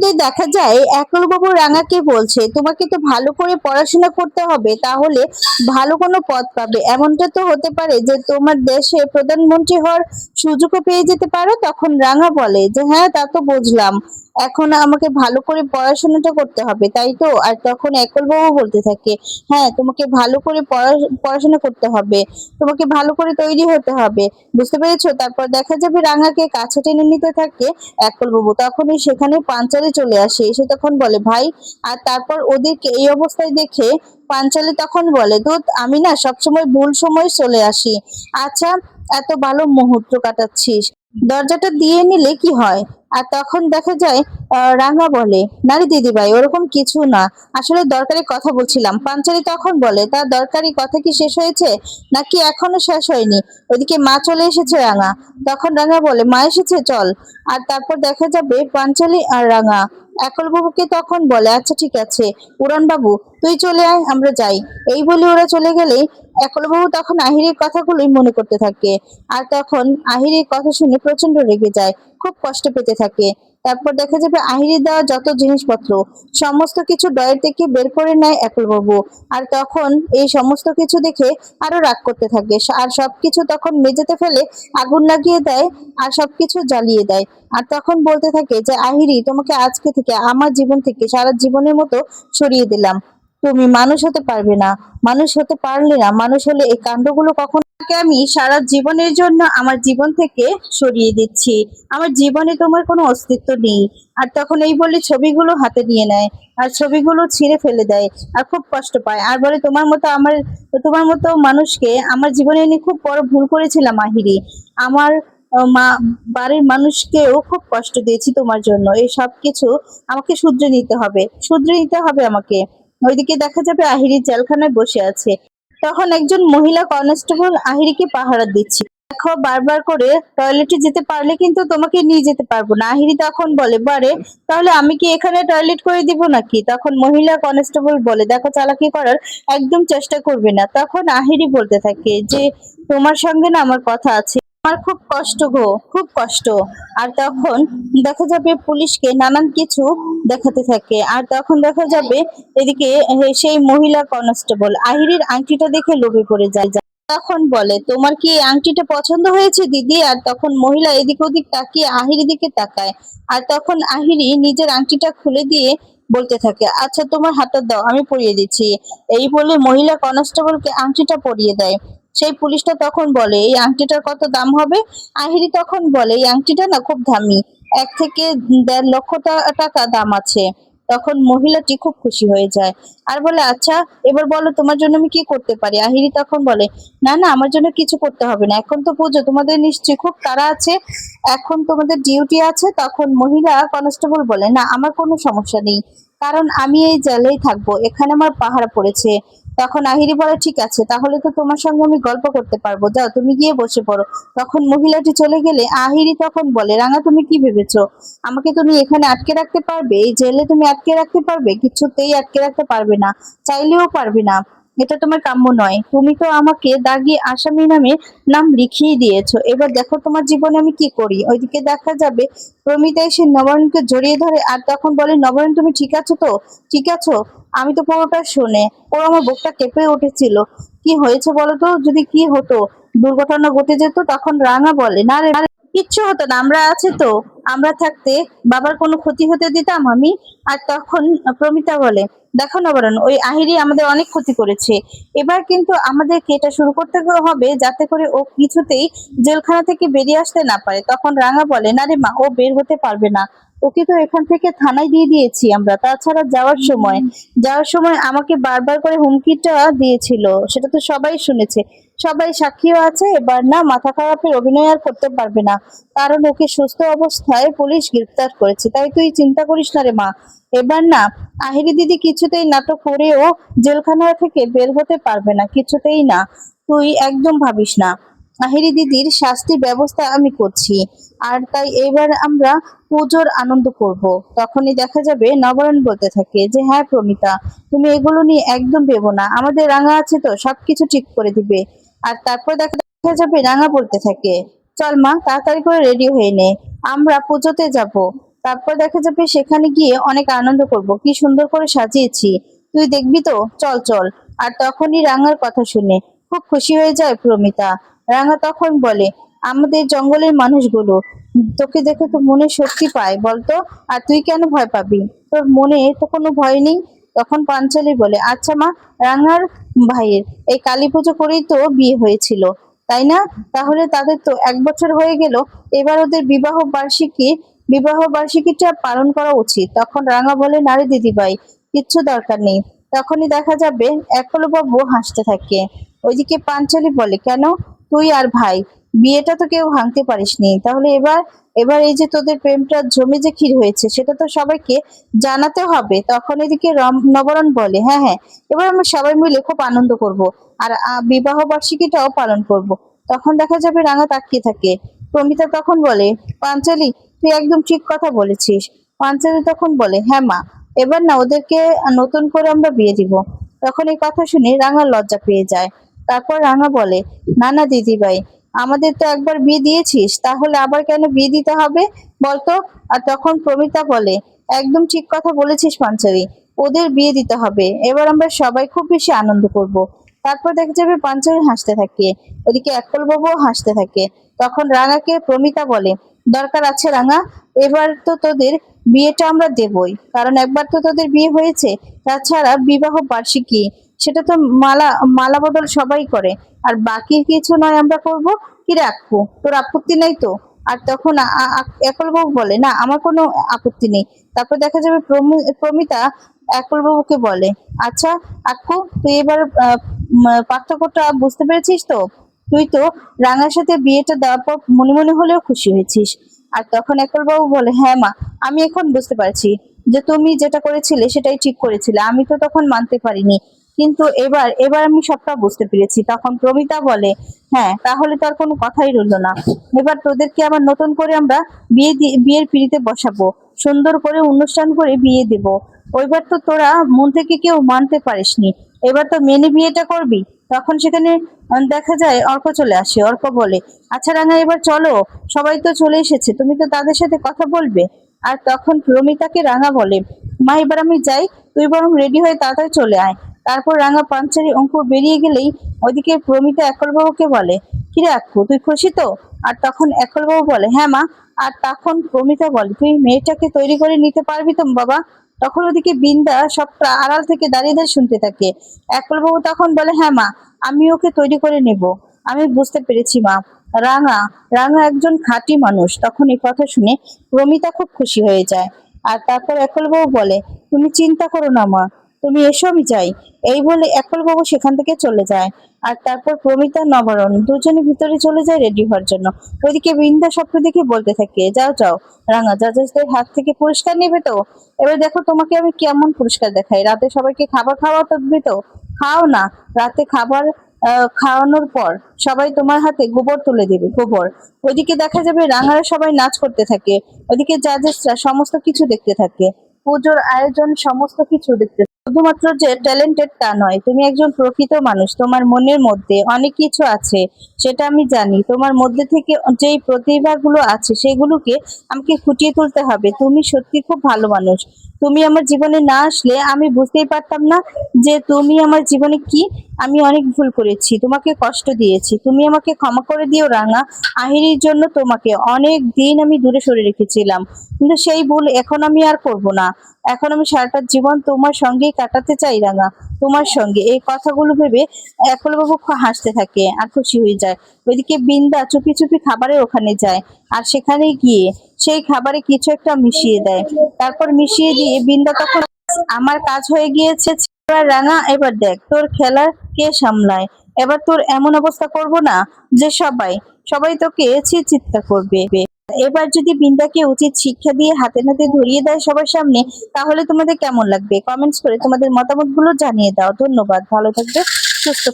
কিছুতেই দেখা যায় একলবাবু রাঙাকে বলছে? তোমাকে তো ভালো করে পড়াশোনা করতে হবে, তাহলে ভালো কোনো পদ পাবে। এমনটা তো হতে পারে যে তোমার দেশে প্রধানমন্ত্রী হওয়ার সুযোগও পেয়ে যেতে পারো, তখন রাঙা বলে যে হ্যাঁ তা তো বুঝলাম। এখন আমাকে ভালো করে পড়াশোনাটা করতে হবে, তাই তো? আর তখন একল একলবাবু বলতে থাকে হ্যাঁ তোমাকে ভালো করে পড়া- পড়াশোনা করতে হবে, তোমাকে ভালো করে তৈরি হতে হবে। বুঝতে পেরেছ? তারপর দেখা যাবে রাঙাকে কাছে টেনে নিতে থাকে একল একলবাবু তখনই সেখানে পাঞ্চালে চলে আসে, এসে তখন বলে, ভাই, আর তারপর ওদেরকে এই অবস্থায় দেখে পাঞ্চালি তখন বলে দুধ আমি না সবসময় ভুল সময় চলে আসি। আচ্ছা এত ভালো মুহূর্ত কাটাচ্ছিস। দরজাটা দিয়ে নিলে কি হয়? আর তখন দেখা যায় রাঙা বলে, নারী দিদি ভাই ওরকম কিছু না। আসলে দরকারি কথা বলছিলাম। পাঞ্চালি তখন বলে, তার দরকারি কথা কি শেষ হয়েছে? নাকি এখনও শেষ হয়নি? ওইদিকে মা চলে এসেছে রাঙা। তখন রাঙা বলে, মা এসেছে, চল। আর তারপর দেখা যাবে পাঞ্চালি আর রাঙা। একলবাবুকে তখন বলে আচ্ছা ঠিক আছে। উড়ান বাবু তুই চলে আয়, আমরা যাই। এই বলে ওরা চলে গেলেই একলবাবু তখন আহিরের কথাগুলোই মনে করতে থাকে। আর তখন আহিরের কথা শুনে প্রচণ্ড রেগে যায়। খুব কষ্ট পেতে থাকে। তারপর দেখা যাবে আহিরের দেওয়া যত জিনিসপত্র, সমস্ত কিছু ডয়ের থেকে বের করে নেয় একলবাবু আর তখন এই সমস্ত কিছু দেখে আরও রাগ করতে থাকে। আর সবকিছু তখন মেঝেতে ফেলে আগুন লাগিয়ে দেয় আর সবকিছু জ্বালিয়ে দেয়। আর তখন বলতে থাকে যে, আহিরি, তোমাকে আজকে থেকে, আমার জীবন থেকে সারা জীবনের মতো সরিয়ে দিলাম। তুমি মানুষ হতে পারবে না, মানুষ হতে পারলে না, মানুষ হলে এই কাণ্ডগুলো কখন আমি সারা জীবনের জন্য আমার জীবন থেকে সরিয়ে দিচ্ছি। আমার জীবনে তোমার কোনো অস্তিত্ব নেই। আর তখন এই বলে ছবিগুলো হাতে নিয়ে নেয়, আর ছবিগুলো ছিঁড়ে ফেলে দেয়, আর খুব কষ্ট পায়। আর বলে তোমার মতো আমার, তোমার মতো মানুষকে আমার জীবনে এনে খুব বড় ভুল করেছিলাম আহিরি আমার মা, বাড়ির মানুষকেও খুব কষ্ট দিয়েছি তোমার জন্য। এই সব কিছু আমাকে শুধরে নিতে হবে, শুধরে নিতে হবে আমাকে। ওইদিকে দেখা যাবে আহিরি জেলখানায় বসে আছে। তখন একজন মহিলা কনস্টেবল আহিরিকে পাহারা দিচ্ছে। দেখো, বারবার করে টয়লেটে যেতে পারলে কিন্তু তোমাকে নিয়ে যেতে পারব না। আহিরি তখন বলে, বারে, তাহলে আমি কি এখানে টয়লেট করে দিব নাকি? তখন মহিলা কনস্টেবল বলে, দেখো, চালাকি করার একদম চেষ্টা করবে না। তখন আহিরি বলতে থাকে যে, তোমার সঙ্গে না আমার কথা আছে। আমার খুব কষ্ট গো, খুব কষ্ট। আর তখন দেখা যাবে পুলিশকে নানান কিছু দেখাতে থাকে। আর তখন দেখা যাবে এদিকে সেই মহিলা কনস্টেবল, আহিরির আংটিটা দেখে লোভে পড়ে যায়। তখন বলে, তোমার কি আংটিটা পছন্দ হয়েছে, দিদি? আর তখন মহিলা এদিক ওদিক তাকিয়ে আহিরি দিকে তাকায়। আর তখন আহিরি নিজের আংটিটা খুলে দিয়ে বলতে থাকে আচ্ছা তোমার হাতটা দাও, আমি পরিয়ে দিচ্ছি। এই বলে মহিলা কনস্টেবলকে আংটিটা পরিয়ে দেয়। সেই পুলিশটা তখন বলে, এই আংটিটার কত দাম হবে? আহিরি তখন বলে, এই আংটিটা না খুব দামি, এক থেকে দেড় লক্ষ টাকা দাম আছে। তখন মহিলাটি খুব খুশি হয়ে যায়। আর বলে আচ্ছা এবার বলো তোমার জন্য আমি কি করতে পারি? আহিরি তখন বলে, না না, আমার জন্য কিছু করতে হবে না, এখন তো পুজো, তোমাদের নিশ্চয়ই খুব তাড়া আছে, এখন তোমাদের ডিউটি আছে। তখন মহিলা কনস্টেবল বলে, না, আমার কোনো সমস্যা নেই, কারণ আমি এই জেলেই থাকব, এখানে আমার পাহারা পড়েছে। তখন আহিরি বলে, ঠিক আছে, তাহলে তো তোমার সঙ্গে আমি গল্প করতে পারব। যাও, তুমি গিয়ে বসে পড়ো। তখন মহিলাটি চলে গেলে আহিরি তখন বলে, রাঙা, তুমি কি ভেবেছো? আমাকে তুমি এখানে আটকে রাখতে পারবে? এই জেলে তুমি আটকে রাখতে পারবে? কিছুতেই আটকে রাখতে পারবে না। চাইলেও পারবে না। এটা তোমার কাম্য নয়। তুমি তো আমাকে দাগি আসামি নামে নাম লিখিয়ে দিয়েছ। এবার দেখো তোমার জীবনে আমি কি করি? ওইদিকে দেখা যাবে প্রমিতা এসে নবরণকে জড়িয়ে ধরে, আর তখন বলে নবরণ তুমি ঠিক আছো তো? ঠিক আছো? আমি তো পুরোটা শুনে, ও আমার বুকটা কেঁপে উঠেছিল। কি হয়েছে বলো তো যদি কি হতো, দুর্ঘটনা ঘটে যেত, তখন রাঙা বলে না রে, কিচ্ছু হতো না, আমরা আছি তো। আমরা থাকতে বাবার কোনো ক্ষতি হতে দিতাম আমি? আর তখন প্রমিতা বলে, দেখো নবরণ, ওই আহিরি আমাদের অনেক ক্ষতি করেছে। এবার কিন্তু আমাদেরকে এটা শুরু করতে হবে যাতে করে ও কিছুতেই জেলখানা থেকে বেরিয়ে আসতে না পারে। তখন রাঙা বলে, না রে মা, ও বের হতে পারবে না। ওকে তো এখান থেকে থানায় দিয়ে দিয়েছি আমরা। তাছাড়া যাওয়ার সময় যাওয়ার সময় আমাকে বারবার করে হুমকিটা দিয়েছিল সেটা তো সবাই শুনেছে। সবাই সাক্ষীও আছে এবার না মাথা খারাপের অভিনয় আর করতে পারবে না। কারণ ওকে সুস্থ অবস্থায় পুলিশ গ্রেফতার করেছে। তাই তুই চিন্তা করিস না রে মা। এবার না আহিরি দিদি কিছুতেই নাটক করেও জেলখানা থেকে বের হতে পারবে না কিছুতেই না। তুই একদম ভাবিস না। আহিরি দিদির শাস্তি ব্যবস্থা আমি করছি। আর তাই এবার আমরা পুজোর আনন্দ করব। তখনই দেখা যাবে নবরণ বলতে থাকে যে হ্যাঁ প্রমিতা, তুমি এগুলো নিয়ে একদম ভেবো না। আমাদের রাঙা আছে তো, সবকিছু ঠিক করে দিবে। আর তারপর দেখা দেখা যাবে রাঙা বলতে থাকে, চল মা, তাড়াতাড়ি করে রেডি হয়ে নে, আমরা পুজোতে যাব। তারপর দেখা যাবে সেখানে গিয়ে অনেক আনন্দ করব। কি সুন্দর করে সাজিয়েছি। তুই দেখবি তো? চল চল। আর তখনই রাঙার কথা শুনে খুব খুশি হয়ে যায় প্রমিতা। রাঙা তখন বলে, আমাদের জঙ্গলের মানুষগুলো, তোকে দেখে তো মনে শক্তি পায়, বলতো, আর তুই কেন ভয় পাবি? তোর মনে তো কোনো ভয় নেই? তখন পাঞ্চালি বলে আচ্ছা মা, রাঙার ভাইয়ের, এই কালী পুজো করেই তো বিয়ে হয়েছিল, তাই না? তাহলে তাদের তো এক বছর হয়ে গেল, এবার ওদের বিবাহ বার্ষিকী, বিবাহ বার্ষিকীটা পালন করা উচিত। তখন রাঙা বলে, নারী দিদিভাই, কিচ্ছু দরকার নেই। তখনই দেখা যাবে একলবাবু হাসতে থাকে। ওইদিকে পাঞ্চালি বলে, কেন? তুই আর ভাই, বিয়েটা তো কেউ ভাঙতে পারিসনি। তাহলে এবার এবার এই যে তোদের প্রেমটা জমে যে ক্ষীর হয়েছে, সেটা তো সবাইকে জানাতে হবে। তখন এদিকে রম- নবরণ বলে হ্যাঁ হ্যাঁ এবার আমরা সবাই মিলে খুব আনন্দ করব আর বিবাহ বার্ষিকীটাও পালন করব। তখন দেখা যাবে রাঙা তাকিয়ে থাকে। প্রমিতা তখন বলে, পাঞ্চালি, তুই একদম ঠিক কথা বলেছিস। পাঞ্চালি তখন বলে হ্যাঁ মা, এবার না ওদেরকে নতুন করে আমরা বিয়ে দিব। তখন এই কথা শুনে রাঙা লজ্জা পেয়ে যায়। তারপর রাঙা বলে, না না, দিদিভাই, আমাদের তো একবার বিয়ে দিয়েছিস, তাহলে আবার কেন বিয়ে দিতে হবে? বলতো। আর তখন প্রমিতা বলে, একদম ঠিক কথা বলেছিস পাঞ্চালি ওদের বিয়ে দিতে হবে, এবার আমরা সবাই খুব বেশি আনন্দ করব। তারপর দেখা যাবে পাঞ্চালি হাসতে থাকে, ওদিকে একল বাবুও হাসতে থাকে। তখন রাঙাকে প্রমিতা বলে, দরকার আছে রাঙা, এবার তো তোদের বিয়েটা আমরা দেবই, কারণ একবার তো তোদের বিয়ে হয়েছে, তাছাড়া বিবাহ বার্ষিকী সেটা তো মালা মালা বদল সবাই করে। আর বাকি কিছু নয় আমরা করব। কি রাখব? তোর আপত্তি নাই তো? আর তখন একলবাবু বলে, না, আমার কোনো আপত্তি নেই। তারপর দেখা যাবে প্রমি- প্রমিতা একলবাবুকে বলে আচ্ছা আকু তুই এবার পার্থক্যটা বুঝতে পেরেছিস তো? তুই তো রাঙার সাথে বিয়েটা দেওয়ার পর মনে মনে হলেও খুশি হয়েছিস। আর তখন একলবাবু বলে হ্যাঁ মা, আমি এখন বুঝতে পারছি যে তুমি যেটা করেছিলে সেটাই ঠিক করেছিলে। আমি তো তখন মানতে পারিনি। কিন্তু এবার এবার আমি সবটা বুঝতে পেরেছি। তখন প্রমিতা বলে হ্যাঁ তাহলে তো আর কোনো কথাই রইল না। এবার তোদেরকে আবার নতুন করে আমরা বিয়ে বিয়ের পিড়িতে বসাবো। সুন্দর করে অনুষ্ঠান করে বিয়ে দেব। ওইবার তো তোরা মন থেকে কেউ মানতে পারিসনি। এবার তো মেনে বিয়েটা করবি। তখন সেখানে দেখা যায়, অর্ক চলে আসে। অর্ক বলে আচ্ছা রাঙা, এবার চলো। সবাই তো চলে এসেছে। তুমি তো তাদের সাথে কথা বলবে? আর তখন প্রমিতাকে রাঙা বলে, মা, এবার আমি যাই। তুই বরং রেডি হয়ে তাড়াতাড়ি চলে আয়। তারপর রাঙা পাঞ্চারি অঙ্ক বেরিয়ে গেলেই ওইদিকে প্রমিতা একলবাবুকে বলে, কিরে আক্কু, তুই খুশি তো? আর তখন একলবাবু বলে হ্যাঁ মা। আর তখন প্রমিতা বলে, তুই মেয়েটাকে তৈরি করে নিতে পারবি তো বাবা? তখন ওদিকে বিন্দা সবটা আড়াল থেকে দাঁড়িয়ে দাঁড়িয়ে শুনতে থাকে। একলবাবু তখন বলে হ্যাঁ মা, আমি ওকে তৈরি করে নেব। আমি বুঝতে পেরেছি মা। রাঙা রাঙা একজন খাঁটি মানুষ। তখন এই কথা শুনে প্রমিতা খুব খুশি হয়ে যায়। আর তারপর একলবাবু বলে, তুমি চিন্তা করো না মা। তুমি এসো আমি যাই এই বলে একলবাবু সেখান থেকে চলে যায়। আর তারপর প্রমিতা, নবরণ দুজনে ভিতরে চলে যায় রেডি হওয়ার জন্য। ওইদিকে বৃন্দা স্বপ্ন দেখে বলতে থাকে, যাও যাও। রাঙা জাজেসদের হাত থেকে পুরস্কার নেবে তো? এবার দেখো তোমাকে আমি কেমন পুরস্কার দেখাই। রাতে সবাইকে খাবার খাওয়া তো তো? খাও না। রাতে খাবার খাওয়ানোর পর সবাই তোমার হাতে গোবর তুলে দেবে, গোবর। ওইদিকে দেখা যাবে রাঙারা সবাই নাচ করতে থাকে। ওইদিকে জাজেসরা সমস্ত কিছু দেখতে থাকে। পুজোর আয়োজন সমস্ত কিছু দেখতে শুধুমাত্র যে ট্যালেন্টেড তা নয়, তুমি একজন প্রকৃত মানুষ, তোমার মনের মধ্যে অনেক কিছু আছে, সেটা আমি জানি। তোমার মধ্যে থেকে যেই প্রতিভাগুলো আছে, সেগুলোকে আমাকে ফুটিয়ে তুলতে হবে। তুমি সত্যি খুব ভালো মানুষ। তুমি আমার জীবনে না আসলে আমি বুঝতেই পারতাম না যে তুমি আমার জীবনে কি, আমি অনেক ভুল করেছি, তোমাকে কষ্ট দিয়েছি। তুমি আমাকে ক্ষমা করে দিও, রাঙা আহিরির জন্য তোমাকে অনেক দিন আমি দূরে সরে রেখেছিলাম। কিন্তু সেই ভুল এখন আমি আর করব না। এখন আমি সারাটা জীবন তোমার সঙ্গেই কাটাতে চাই, রাঙা। তোমার সঙ্গে। এই কথাগুলো ভেবে একলবাবু হাসতে থাকে আর খুশি হয়ে যায়। ওইদিকে বিন্দা চুপি চুপি খাবারের ওখানে যায় আর সেখানে গিয়ে সেই খাবারে কিছু একটা মিশিয়ে দেয়। তারপর মিশিয়ে দিয়ে বিন্দা তখন আমার কাজ হয়ে গিয়েছে রাঙা, এবার দেখ, তোর খেলার কে সামলায়? এবার তোর এমন অবস্থা করব না যে সবাই সবাই তোকে চিৎকার করবে। এবার যদি বিন্দাকে উচিত শিক্ষা দিয়ে হাতে হাতে ধরিয়ে দেয় সবার সামনে, তাহলে তোমাদের কেমন লাগবে? কমেন্টস করে তোমাদের মতামতগুলো জানিয়ে দাও। ধন্যবাদ। ভালো থাকবে, সুস্থ